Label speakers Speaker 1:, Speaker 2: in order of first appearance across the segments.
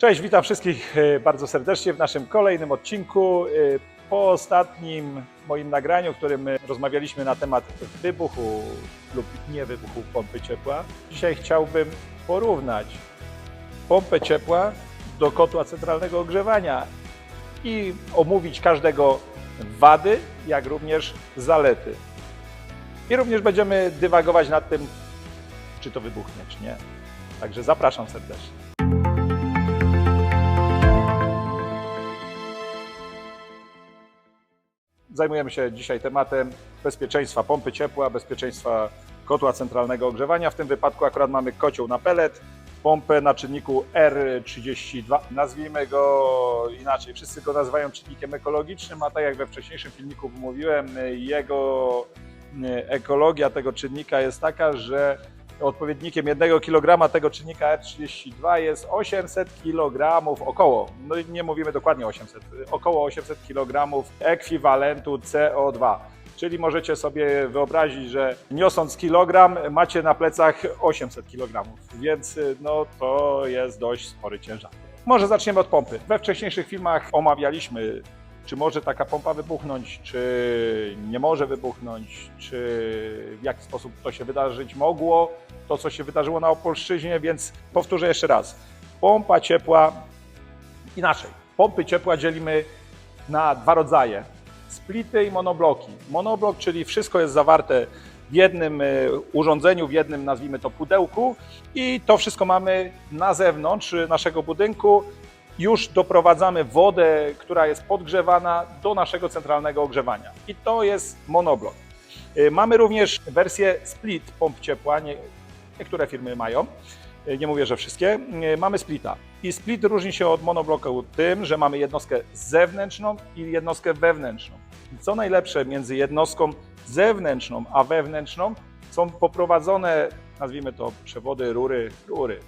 Speaker 1: Cześć, witam wszystkich e, bardzo serdecznie w naszym kolejnym odcinku. E, Po ostatnim moim nagraniu, w którym rozmawialiśmy na temat wybuchu lub nie wybuchu pompy ciepła, dzisiaj chciałbym porównać pompę ciepła do kotła centralnego ogrzewania i omówić każdego wady, jak również zalety. I również będziemy dywagować nad tym, czy to wybuchnie, czy nie. Także zapraszam serdecznie. Zajmujemy się dzisiaj tematem bezpieczeństwa pompy ciepła, bezpieczeństwa kotła centralnego ogrzewania. W tym wypadku akurat mamy kocioł na pelet, pompę na czynniku R32. Nazwijmy go inaczej. Wszyscy go nazywają czynnikiem ekologicznym, a tak jak we wcześniejszym filmiku mówiłem, jego ekologia tego czynnika jest taka, że odpowiednikiem 1 kg tego czynnika R32 jest 800 kg około, no nie mówimy dokładnie 800, około 800 kg ekwiwalentu CO2. Czyli możecie sobie wyobrazić, że niosąc kilogram macie na plecach 800 kg, więc no to jest dość spory ciężar. Może zaczniemy od pompy. We wcześniejszych filmach omawialiśmy czy może taka pompa wybuchnąć, czy nie może wybuchnąć, czy w jaki sposób to się wydarzyć mogło, to co się wydarzyło na Opolszczyźnie, więc powtórzę jeszcze raz. Pompa ciepła, inaczej, pompy ciepła dzielimy na dwa rodzaje, splity i monobloki. Monoblok, czyli wszystko jest zawarte w jednym y, urządzeniu, w jednym nazwijmy to pudełku i to wszystko mamy na zewnątrz naszego budynku już doprowadzamy wodę, która jest podgrzewana do naszego centralnego ogrzewania. I to jest monoblok. Y, Mamy również wersję split pomp ciepła, nie, niektóre firmy mają, y, nie mówię, że wszystkie. Y, Mamy splita. I split różni się od monobloku tym, że mamy jednostkę zewnętrzną i jednostkę wewnętrzną. I co najlepsze między jednostką zewnętrzną a wewnętrzną są poprowadzone, nazwijmy to przewody, rury, rury.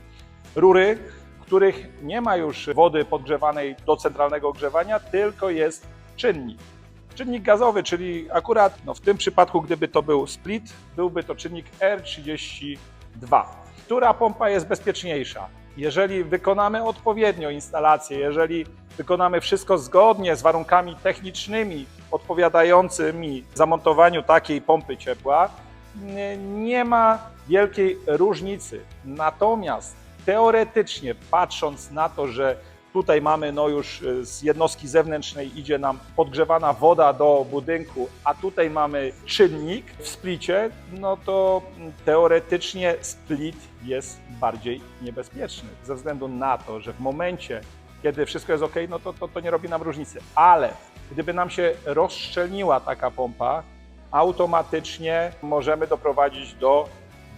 Speaker 1: Rury, których nie ma już wody podgrzewanej do centralnego ogrzewania, tylko jest czynnik. Czynnik gazowy, czyli akurat no w tym przypadku, gdyby to był split, byłby to czynnik R32. Która pompa jest bezpieczniejsza? Jeżeli wykonamy odpowiednio instalację, jeżeli wykonamy wszystko zgodnie z warunkami technicznymi odpowiadającymi zamontowaniu takiej pompy ciepła, nie ma wielkiej różnicy. Natomiast teoretycznie patrząc na to, że tutaj mamy no już y, z jednostki zewnętrznej idzie nam podgrzewana woda do budynku, a tutaj mamy czynnik w splicie, no to teoretycznie split jest bardziej niebezpieczny ze względu na to, że w momencie, kiedy wszystko jest ok, no to, to, to nie robi nam różnicy. Ale gdyby nam się rozszczelniła taka pompa, automatycznie możemy doprowadzić do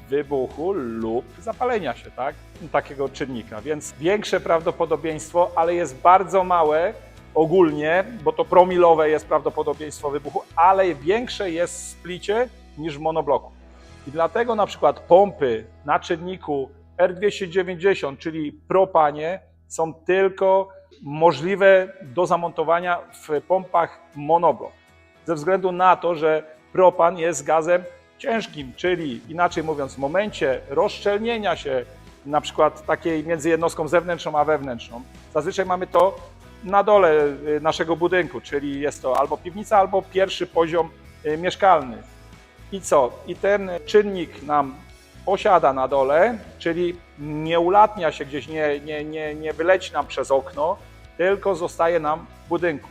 Speaker 1: wybuchu lub zapalenia się, tak? Takiego czynnika. Więc większe prawdopodobieństwo, ale jest bardzo małe ogólnie, bo to promilowe jest prawdopodobieństwo wybuchu, ale większe jest w splicie niż w monobloku. I dlatego na przykład pompy na czynniku R290, czyli propanie, są tylko możliwe do zamontowania w pompach monoblok. Ze względu na to, że propan jest gazem ciężkim, czyli inaczej mówiąc, w momencie rozszczelnienia się na przykład takiej między jednostką zewnętrzną a wewnętrzną, zazwyczaj mamy to na dole y, naszego budynku, czyli jest to albo piwnica, albo pierwszy poziom y, mieszkalny. I co? I ten czynnik nam osiada na dole, czyli nie ulatnia się gdzieś, nie, nie, nie, nie wyleci nam przez okno, tylko zostaje nam w budynku.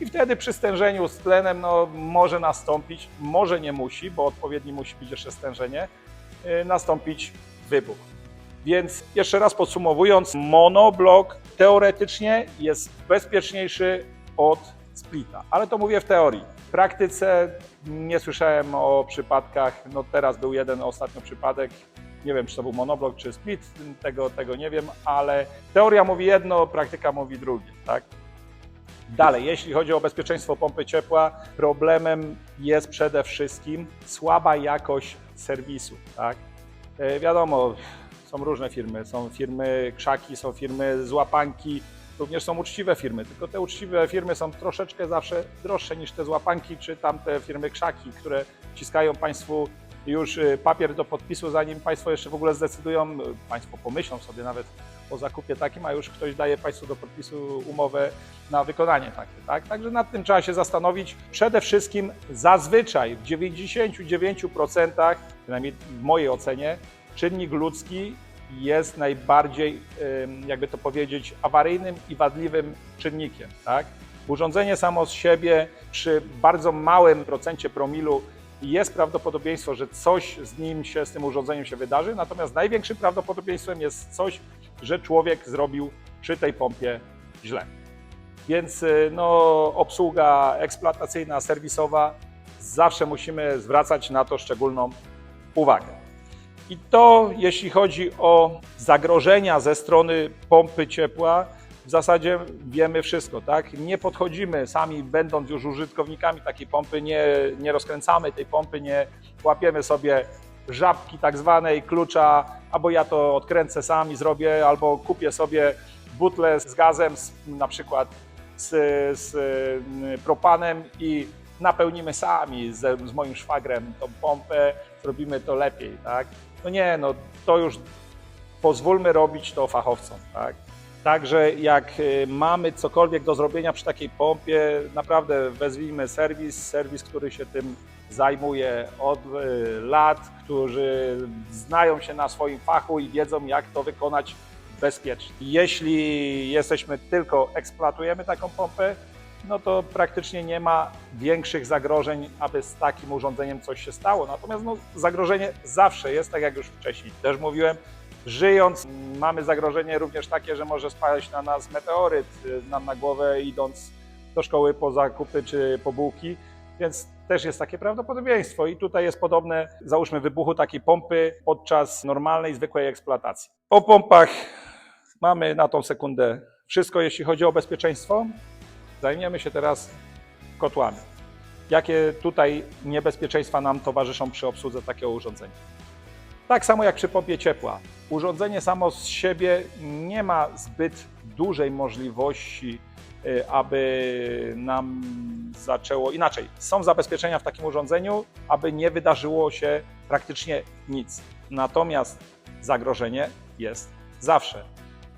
Speaker 1: I wtedy przy stężeniu z tlenem no, może nastąpić, może nie musi, bo odpowiedni musi być jeszcze stężenie, yy, nastąpić wybuch. Więc jeszcze raz podsumowując, monoblok teoretycznie jest bezpieczniejszy od splita, ale to mówię w teorii. W praktyce nie słyszałem o przypadkach, no teraz był jeden ostatnio przypadek, nie wiem czy to był monoblok czy split, tego, tego nie wiem, ale teoria mówi jedno, praktyka mówi drugie, tak? Dalej, jeśli chodzi o bezpieczeństwo pompy ciepła, problemem jest przede wszystkim słaba jakość serwisu. Tak? E, wiadomo, są różne firmy. Są firmy krzaki, są firmy złapanki, również są uczciwe firmy. Tylko te uczciwe firmy są troszeczkę zawsze droższe niż te złapanki czy tamte firmy krzaki, które wciskają Państwu już y, papier do podpisu, zanim Państwo jeszcze w ogóle zdecydują, Państwo pomyślą sobie nawet po zakupie takim, a już ktoś daje Państwu do podpisu umowę na wykonanie takie. Tak? Także nad tym trzeba się zastanowić. Przede wszystkim zazwyczaj w 99%, przynajmniej w mojej ocenie, czynnik ludzki jest najbardziej, jakby to powiedzieć, awaryjnym i wadliwym czynnikiem. Tak? Urządzenie samo z siebie przy bardzo małym procencie promilu jest prawdopodobieństwo, że coś z nim się, z tym urządzeniem się wydarzy, natomiast największym prawdopodobieństwem jest coś, że człowiek zrobił przy tej pompie źle. Więc y, no, obsługa eksploatacyjna, serwisowa, zawsze musimy zwracać na to szczególną uwagę. I to jeśli chodzi o zagrożenia ze strony pompy ciepła, w zasadzie wiemy wszystko, tak? Nie podchodzimy sami, będąc już użytkownikami takiej pompy, nie, nie rozkręcamy tej pompy, nie łapiemy sobie żabki tak zwanej, klucza, albo ja to odkręcę sam i zrobię, albo kupię sobie butlę z gazem, z, na przykład z, z y, propanem i napełnimy sami z, z moim szwagrem tą pompę, zrobimy to lepiej, tak? No nie, no to już pozwólmy robić to fachowcom, tak? Także jak y, mamy cokolwiek do zrobienia przy takiej pompie, naprawdę wezwijmy serwis, serwis, który się tym zajmuje od y, lat, którzy znają się na swoim fachu i wiedzą, jak to wykonać bezpiecznie. Jeśli jesteśmy tylko, eksploatujemy taką pompę, no to praktycznie nie ma większych zagrożeń, aby z takim urządzeniem coś się stało. Natomiast no, zagrożenie zawsze jest, tak jak już wcześniej też mówiłem, żyjąc mamy zagrożenie również takie, że może spaść na nas meteoryt y, nam na głowę idąc do szkoły po zakupy czy po bułki, więc też jest takie prawdopodobieństwo i tutaj jest podobne, załóżmy wybuchu takiej pompy podczas normalnej, zwykłej eksploatacji. O pompach mamy na tą sekundę wszystko, jeśli chodzi o bezpieczeństwo. Zajmiemy się teraz kotłami. Jakie tutaj niebezpieczeństwa nam towarzyszą przy obsłudze takiego urządzenia? Tak samo jak przy pompie ciepła. Urządzenie samo z siebie nie ma zbyt dużej możliwości, aby nam zaczęło inaczej. Są zabezpieczenia w takim urządzeniu, aby nie wydarzyło się praktycznie nic. Natomiast zagrożenie jest zawsze,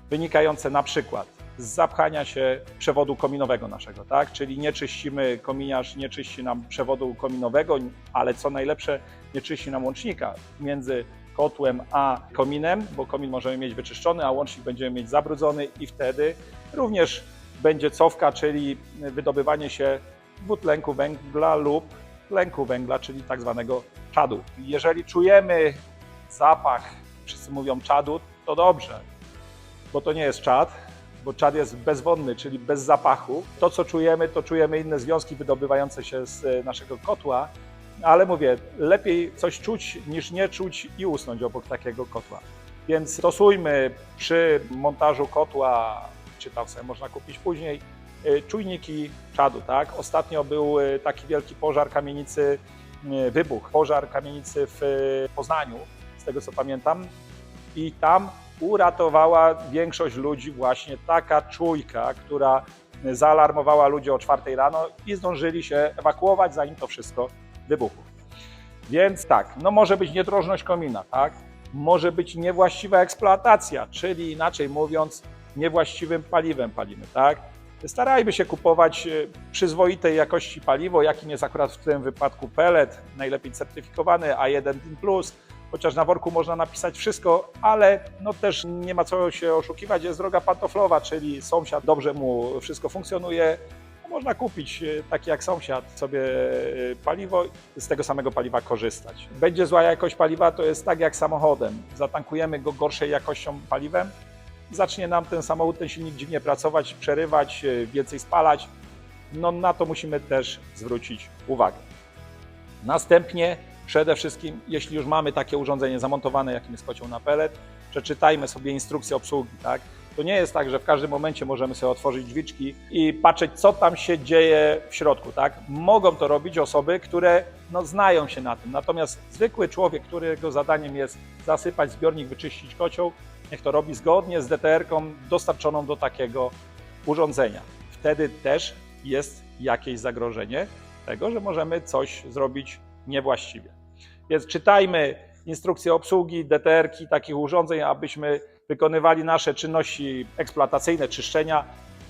Speaker 1: wynikające na przykład z zapchania się przewodu kominowego naszego, tak? Czyli nie czyścimy kominiarz, nie czyści nam przewodu kominowego, ale co najlepsze, nie czyści nam łącznika między kotłem a kominem, bo komin możemy mieć wyczyszczony, a łącznik będziemy mieć zabrudzony i wtedy również będzie cofka, czyli wydobywanie się dwutlenku węgla lub tlenku węgla, czyli tak zwanego czadu. Jeżeli czujemy zapach, wszyscy mówią czadu, to dobrze, bo to nie jest czad, bo czad jest bezwonny, czyli bez zapachu. To, co czujemy, to czujemy inne związki wydobywające się z e, naszego kotła, ale mówię, lepiej coś czuć niż nie czuć i usnąć obok takiego kotła. Więc stosujmy przy montażu kotła, czy tam sobie można kupić później, y, czujniki czadu. Tak? Ostatnio był y, taki wielki pożar kamienicy, y, wybuch, pożar kamienicy w Poznaniu, z tego co pamiętam, i tam uratowała większość ludzi właśnie taka czujka, która zaalarmowała ludzi o 4 rano i zdążyli się ewakuować, zanim to wszystko wybuchło. Więc tak, no może być niedrożność komina, tak? Może być niewłaściwa eksploatacja, czyli inaczej mówiąc, niewłaściwym paliwem palimy, tak? Starajmy się kupować e, przyzwoitej jakości paliwo, jakim jest akurat w tym wypadku pellet, najlepiej certyfikowany A1 DIN+, chociaż na worku można napisać wszystko, ale no też nie ma co się oszukiwać, jest droga pantoflowa, czyli sąsiad dobrze mu wszystko funkcjonuje, można kupić e, taki jak sąsiad sobie e, paliwo i z tego samego paliwa korzystać. Będzie zła jakość paliwa, to jest tak jak samochodem. Zatankujemy go gorszej jakością paliwem, zacznie nam ten samochód, ten silnik dziwnie pracować, przerywać, e, więcej spalać. No na to musimy też zwrócić uwagę. Następnie przede wszystkim, jeśli już mamy takie urządzenie zamontowane, jakim jest kocioł na pelet, przeczytajmy sobie instrukcję obsługi, tak? To nie jest tak, że w każdym momencie możemy sobie otworzyć drzwiczki i patrzeć, co tam się dzieje w środku. Tak? Mogą to robić osoby, które no, znają się na tym. Natomiast zwykły człowiek, którego zadaniem jest zasypać zbiornik, wyczyścić kocioł, niech to robi zgodnie z DTR-ką dostarczoną do takiego urządzenia. Wtedy też jest jakieś zagrożenie tego, że możemy coś zrobić niewłaściwie. Więc czytajmy instrukcje obsługi, DTR-ki takich urządzeń, abyśmy wykonywali nasze czynności eksploatacyjne, czyszczenia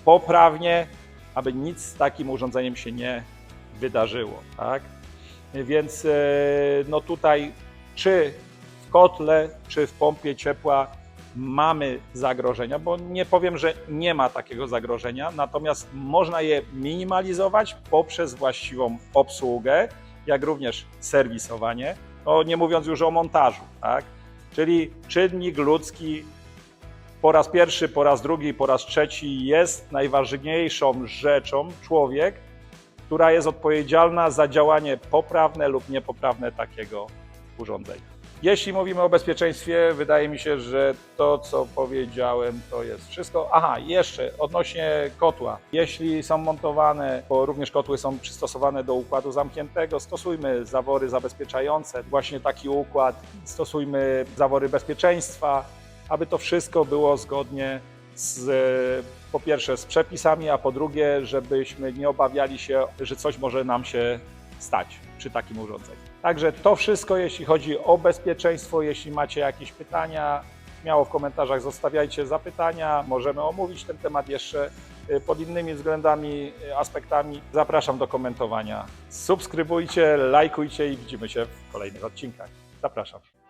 Speaker 1: poprawnie, aby nic z takim urządzeniem się nie wydarzyło. Tak? Więc e, no tutaj czy w kotle, czy w pompie ciepła mamy zagrożenia, bo nie powiem, że nie ma takiego zagrożenia, natomiast można je minimalizować poprzez właściwą obsługę, jak również serwisowanie, no nie mówiąc już o montażu, tak? Czyli czynnik ludzki po raz pierwszy, po raz drugi, po raz trzeci jest najważniejszą rzeczą człowiek, która jest odpowiedzialna za działanie poprawne lub niepoprawne takiego urządzenia. Jeśli mówimy o bezpieczeństwie, wydaje mi się, że to, co powiedziałem, to jest wszystko. Aha, jeszcze odnośnie kotła. Jeśli są montowane, bo również kotły są przystosowane do układu zamkniętego, stosujmy zawory zabezpieczające, właśnie taki układ, stosujmy zawory bezpieczeństwa, aby to wszystko było zgodnie z, po pierwsze z przepisami, a po drugie, żebyśmy nie obawiali się, że coś może nam się stać przy takim urządzeniu. Także to wszystko, jeśli chodzi o bezpieczeństwo. Jeśli macie jakieś pytania, śmiało w komentarzach zostawiajcie zapytania. Możemy omówić ten temat jeszcze y, pod innymi względami, y, aspektami. Zapraszam do komentowania. Subskrybujcie, lajkujcie i widzimy się w kolejnych odcinkach. Zapraszam.